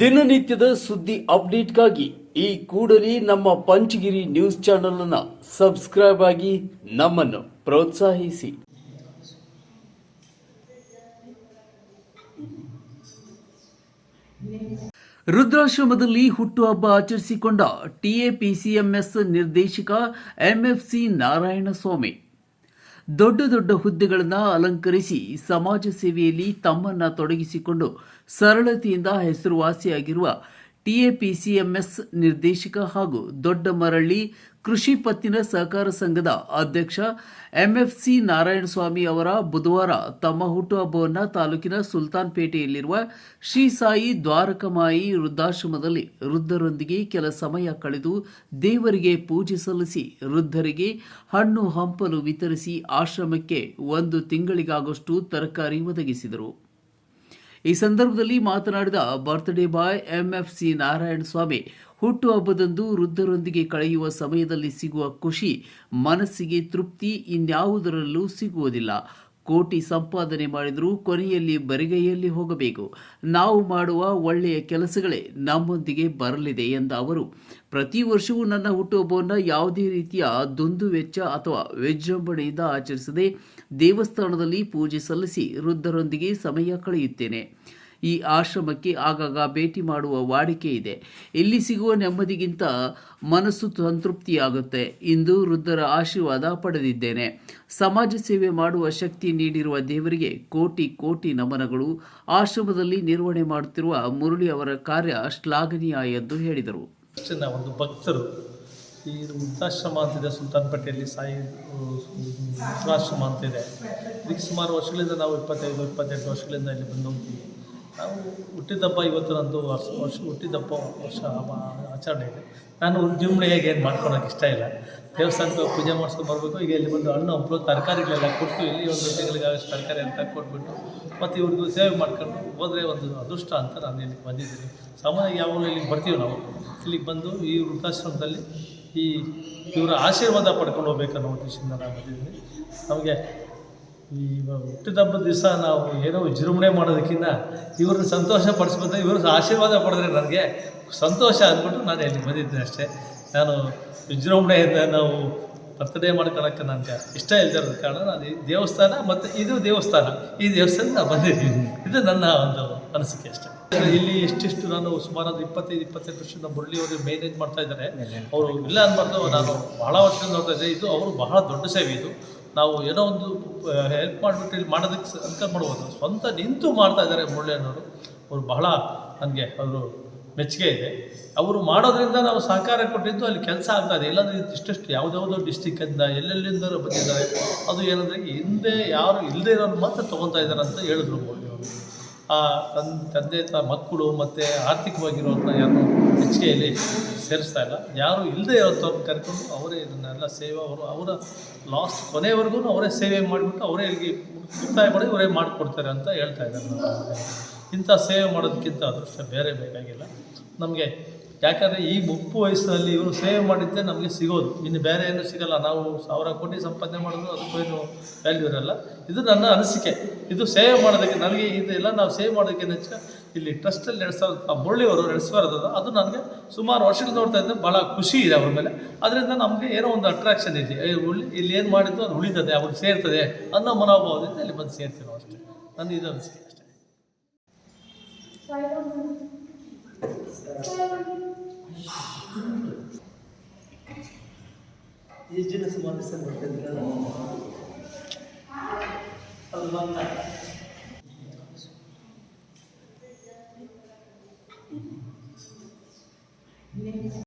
ದಿನನಿತ್ಯದ ಸುದ್ದಿ ಅಪ್ಡೇಟ್ಗಾಗಿ ಈ ಕೂಡಲೇ ನಮ್ಮ ಪಂಚಗಿರಿ ನ್ಯೂಸ್ ಚಾನೆಲ್ ಅನ್ನು ಸಬ್ಸ್ಕ್ರೈಬ್ ಆಗಿ ನಮ್ಮನ್ನು ಪ್ರೋತ್ಸಾಹಿಸಿ. ರುದ್ರಾಶ್ರಮದಲ್ಲಿ ಹುಟ್ಟುಹಬ್ಬ ಆಚರಿಸಿಕೊಂಡ ಟಿಎಪಿಸಿಎಂಎಸ್ ನಿರ್ದೇಶಕ ಎಂಎಫ್ಸಿ ನಾರಾಯಣಸ್ವಾಮಿ. ದೊಡ್ಡ ದೊಡ್ಡ ಹುದ್ದೆಗಳನ್ನು ಅಲಂಕರಿಸಿ ಸಮಾಜ ಸೇವೆಯಲ್ಲಿ ತಮ್ಮನ್ನ ತೊಡಗಿಸಿಕೊಂಡು ಸರಳತೆಯಿಂದ ಹೆಸರುವಾಸಿಯಾಗಿರುವ ಟಿಎಪಿಸಿಎಂಎಸ್ ನಿರ್ದೇಶಕ ಹಾಗೂ ದೊಡ್ಡ ಮರಳ್ಳಿ ಕೃಷಿ ಪತ್ತಿನ ಸಹಕಾರ ಸಂಘದ ಅಧ್ಯಕ್ಷ ಎಂಎಫ್ಸಿ ನಾರಾಯಣಸ್ವಾಮಿ ಅವರ ಬುಧವಾರ ತಮ್ಮ ಹುಟ್ಟುಹಬ್ಬವನ್ನು ತಾಲೂಕಿನ ಸುಲ್ತಾನ್ಪೇಟೆಯಲ್ಲಿರುವ ಶ್ರೀ ಸಾಯಿ ದ್ವಾರಕಮಾಯಿ ವೃದ್ಧಾಶ್ರಮದಲ್ಲಿ ವೃದ್ಧರೊಂದಿಗೆ ಕೆಲ ಸಮಯ ಕಳೆದು ದೇವರಿಗೆ ಪೂಜೆ ಸಲ್ಲಿಸಿ ವೃದ್ಧರಿಗೆ ಹಣ್ಣು ಹಂಪಲು ವಿತರಿಸಿ ಆಶ್ರಮಕ್ಕೆ ಒಂದು ತಿಂಗಳಿಗಾಗುವಷ್ಟು ತರಕಾರಿ ಒದಗಿಸಿದರು. ಈ ಸಂದರ್ಭದಲ್ಲಿ ಮಾತನಾಡಿದ birthday boy MFC Narayana Swamy ಹುಟ್ಟುಹಬ್ಬದಂದು ವೃದ್ಧರೊಂದಿಗೆ ಕಳೆಯುವ ಸಮಯದಲ್ಲಿ ಸಿಗುವ ಖುಷಿ, ಮನಸ್ಸಿಗೆ ತೃಪ್ತಿ ಇನ್ಯಾವುದರಲ್ಲೂ ಸಿಗುವುದಿಲ್ಲ. ಕೋಟಿ ಸಂಪಾದನೆ ಮಾಡಿದರೂ ಕೊನೆಯಲ್ಲಿ ಬರಿಗೈಯಲ್ಲಿ ಹೋಗಬೇಕು. ನಾವು ಮಾಡುವ ಒಳ್ಳೆಯ ಕೆಲಸಗಳೇ ನಮ್ಮೊಂದಿಗೆ ಬರಲಿದೆ ಎಂದ ಅವರು. ಪ್ರತಿ ವರ್ಷವೂ ನನ್ನ ಹುಟ್ಟುಹಬ್ಬವನ್ನು ಯಾವುದೇ ರೀತಿಯ ದುಂದು ವೆಚ್ಚ ಅಥವಾ ವಿಜೃಂಭಣೆಯಿಂದ ಆಚರಿಸದೆ ದೇವಸ್ಥಾನದಲ್ಲಿ ಪೂಜೆ ಸಲ್ಲಿಸಿ ವೃದ್ಧರೊಂದಿಗೆ ಸಮಯ ಕಳೆಯುತ್ತೇನೆ. ಈ ಆಶ್ರಮಕ್ಕೆ ಆಗಾಗ ಭೇಟಿ ಮಾಡುವ ವಾಡಿಕೆ ಇದೆ. ಇಲ್ಲಿ ಸಿಗುವ ನೆಮ್ಮದಿಗಿಂತ ಮನಸ್ಸು ಸಂತೃಪ್ತಿಯಾಗುತ್ತೆ. ಇಂದು ವೃದ್ಧರ ಆಶೀರ್ವಾದ ಪಡೆದಿದ್ದೇನೆ. ಸಮಾಜ ಸೇವೆ ಮಾಡುವ ಶಕ್ತಿ ನೀಡಿರುವ ದೇವರಿಗೆ ಕೋಟಿ ಕೋಟಿ ನಮನಗಳು. ಆಶ್ರಮದಲ್ಲಿ ನಿರ್ವಹಣೆ ಮಾಡುತ್ತಿರುವ ಮುರಳಿ ಅವರ ಕಾರ್ಯ ಶ್ಲಾಘನೀಯ ಎಂದು ಹೇಳಿದರು. ಒಂದು ಭಕ್ತರು ಈ ವೃದ್ಧಾಶ್ರಮ ಅಂತಿದೆ ಸುಲ್ತಾನ್ಪೇಟೆಯಲ್ಲಿ ಸಾಯಿ ವೃದ್ಧಾಶ್ರಮ ಅಂತಿದೆ ಇದಕ್ಕೆ ಸುಮಾರು ವರ್ಷಗಳಿಂದ ನಾವು ಇಪ್ಪತ್ತೈದು, ಇಪ್ಪತ್ತೆಂಟು ವರ್ಷಗಳಿಂದ ಇಲ್ಲಿ ಬಂದು ಹೋಗ್ತೀವಿ. ನಾವು ಹುಟ್ಟಿದಪ್ಪ ಇವತ್ತು ನಂದು ವರ್ಷ ವರ್ಷ ಹುಟ್ಟಿದಪ್ಪ ವರ್ಷ ಆಚರಣೆ ಇದೆ. ನಾನು ವಿಜೃಂಭಣೆಯಾಗಿ ಏನು ಮಾಡ್ಕೊಳಕ್ಕೆ ಇಷ್ಟ ಇಲ್ಲ. ದೇವಸ್ಥಾನಕ್ಕೆ ಪೂಜೆ ಮಾಡಿಸ್ಕೊಂಡು ಬರಬೇಕು, ಈಗ ಇಲ್ಲಿ ಬಂದು ಹಣ್ಣು, ಹಂಪಲು, ತರಕಾರಿಗಳೆಲ್ಲ ಕೊಟ್ಟು ಇಲ್ಲಿ ಒಂದು ತಿಂಗಳಿಗಾಗಷ್ಟು ತರಕಾರಿ ಅಂತ ಕೊಟ್ಬಿಟ್ಟು ಮತ್ತು ಇವ್ರಿಗೂ ಸೇವೆ ಮಾಡ್ಕೊಂಡು ಹೋದರೆ ಒಂದು ಅದೃಷ್ಟ ಅಂತ ನಾನು ಇಲ್ಲಿಗೆ ಬಂದಿದ್ದೀನಿ. ಸಾಮಾನ್ಯ ಯಾವಾಗಲೂ ಇಲ್ಲಿಗೆ ಬರ್ತೀವಿ ನಾವು? ಇಲ್ಲಿಗೆ ಬಂದು ಈ ವೃದ್ಧಾಶ್ರಮದಲ್ಲಿ ಈ ಇವರ ಆಶೀರ್ವಾದ ಪಡ್ಕೊಂಡು ಹೋಗ್ಬೇಕನ್ನೋ ಉದ್ದೇಶದಿಂದ ನಾನು ಬಂದಿದ್ದೀನಿ. ನಮಗೆ ಈ ಹುಟ್ಟಿದಬ್ಬದ ದಿವಸ ನಾವು ಏನೋ ವಿಜೃಂಭಣೆ ಮಾಡೋದಕ್ಕಿಂತ ಇವ್ರನ್ನ ಸಂತೋಷ ಪಡಿಸ್ಬೋದು ಇವರು ಆಶೀರ್ವಾದ ಪಡೆದ್ರೆ ನನಗೆ ಸಂತೋಷ ಅಂದ್ಬಿಟ್ಟು ನಾನು ಇಲ್ಲಿ ಬಂದಿದ್ದೆ ಅಷ್ಟೇ. ನಾನು ವಿಜೃಂಭಣೆಯಿಂದ ನಾವು ಬರ್ತಡೇ ಮಾಡ್ಕೊಳ್ಳೋಕ್ಕೆ ನನಗೆ ಇಷ್ಟ ಇಲ್ದಿರೋದ ಕಾರಣ ನಾನು ಈ ದೇವಸ್ಥಾನ ಮತ್ತು ಇದು ದೇವಸ್ಥಾನ ಈ ದೇವಸ್ಥಾನ ನಾನು ಬಂದಿದ್ದೀನಿ. ಇದು ನನ್ನ ಒಂದು ಅನಿಸಿಕೆ ಅಷ್ಟೇ. ಇಲ್ಲಿ ಎಷ್ಟಿಷ್ಟು ನಾನು ಸುಮಾರು ಒಂದು ಇಪ್ಪತ್ತೈದು ಇಪ್ಪತ್ತೆಂಟು ವರ್ಷದಿಂದ ಮುರಳಿ ಅವರು ಮೇನೇಜ್ ಮಾಡ್ತಾ ಇದ್ದಾರೆ. ಅವರು ಇಲ್ಲ ಅನ್ಬಾರ್ದು ನಾನು ಬಹಳ ವರ್ಷದಿಂದ ನೋಡ್ತಾ ಇದ್ದೆ. ಇದು ಅವರು ಬಹಳ ದೊಡ್ಡ ಸೇವೆ ಇದು. ನಾವು ಏನೋ ಒಂದು ಹೆಲ್ಪ್ ಮಾಡಿಬಿಟ್ಟು ಇಲ್ಲಿ ಮಾಡೋದಕ್ಕೆ ಅಂತ ಮಾಡ್ಬೋದು. ಸ್ವಂತ ನಿಂತು ಮಾಡ್ತಾ ಇದ್ದಾರೆ ಮುರಳಿ ಅನ್ನೋರು ಅವರು ಬಹಳ ನನಗೆ ಅವರು ಮೆಚ್ಚುಗೆ ಇದೆ. ಅವರು ಮಾಡೋದ್ರಿಂದ ನಾವು ಸಹಕಾರ ಕೊಟ್ಟಿದ್ದು ಅಲ್ಲಿ ಕೆಲಸ ಆಗ್ತಾ ಇದೆ. ಇಲ್ಲಾಂದ್ರೆ ಇಷ್ಟಷ್ಟು ಯಾವುದ್ಯಾವುದೋ ಡಿಸ್ಟಿಕ್ಕಿಂದ ಎಲ್ಲೆಲ್ಲಿಂದ ಬಂದಿದ್ದಾರೆ. ಅದು ಏನಂದರೆ ಹಿಂದೆ ಯಾರು ಇಲ್ಲದೆ ಇರೋರು ಮಾತ್ರ ತೊಗೊತಾ ಇದ್ದಾರೆ ಅಂತ ಹೇಳಿದ್ರು ಆ ತನ್, ತಂದೆ ತ, ಮಕ್ಕಳು ಮತ್ತು ಆರ್ಥಿಕವಾಗಿರೋರನ್ನ ಯಾರು ಹೆಚ್ಚಿಗೆಯಲ್ಲಿ ಸೇರಿಸ್ತಾ ಇಲ್ಲ. ಯಾರು ಇಲ್ಲದೆ ಇರೋಂಥವ್ರನ್ನ ಕರ್ಕೊಂಡು ಅವರೇ ಇದನ್ನೆಲ್ಲ ಸೇವೆ, ಅವರು ಅವರ ಲಾಸ್ಟ್ ಕೊನೆವರೆಗೂ ಅವರೇ ಸೇವೆ ಮಾಡಿಬಿಟ್ಟು ಅವರೇ ಇಲ್ಲಿಗೆ ಮುಕ್ತಾಯ ಮಾಡಿ ಅವರೇ ಮಾಡಿಕೊಡ್ತಾರೆ ಅಂತ ಹೇಳ್ತಾ ಇದ್ದಾರೆ ಇಂಥ ಸೇವೆ ಮಾಡೋದಕ್ಕಿಂತ ಅದೃಷ್ಟ ಬೇರೆ ಬೇಕಾಗಿಲ್ಲ. ನಮಗೆ ಯಾಕಂದರೆ ಈ ಮುಪ್ಪು ವಯಸ್ಸಿನಲ್ಲಿ ಇವರು ಸೇವೆ ಮಾಡಿದ್ದೆ ನಮಗೆ ಸಿಗೋದು. ಇನ್ನು ಬೇರೆ ಏನು ಸಿಗಲ್ಲ. ನಾವು ಸಾವಿರ ಕೋಟಿ ಸಂಪಾದನೆ ಮಾಡಿದ್ರು ಅದಕ್ಕೂ ಏನು ವ್ಯಾಲ್ಯೂ ಇರಲ್ಲ. ಇದು ನನ್ನ ಅನಿಸಿಕೆ. ಇದು ಸೇವೆ ಮಾಡೋದಕ್ಕೆ ನನಗೆ ಇದೆಲ್ಲ ನಾವು ಸೇವ್ ಮಾಡೋದಕ್ಕೆ ಹೆಚ್ಚ ಇಲ್ಲಿ ಟ್ರಸ್ಟಲ್ಲಿ ನಡೆಸೋ ಮುರಳಿಯವರು ಎರಡು ಅದು ನನಗೆ ಸುಮಾರು ವರ್ಷಗಳು ನೋಡ್ತಾ ಇದ್ದೆ. ಭಾಳ ಖುಷಿ ಇದೆ ಅವ್ರ ಮೇಲೆ. ಅದರಿಂದ ನಮಗೆ ಏನೋ ಒಂದು ಅಟ್ರಾಕ್ಷನ್ ಇದೆ. ಏ, ಉಳಿ ಇಲ್ಲಿ ಏನು ಮಾಡಿದ್ದು ಅದು ಉಳಿತದೆ ಅವ್ರಿಗೆ ಸೇರ್ತದೆ ಅನ್ನೋ ಮನೋಭಾವದಿಂದ ಇಲ್ಲಿ ಬಂದು ಸೇರ್ತೀವಿ ಅಷ್ಟೇ. ನನ್ನ ಇದು ಅನಿಸಿಕೆ ಅಷ್ಟೇ. Izinkan semua pesan berkenaan. Allah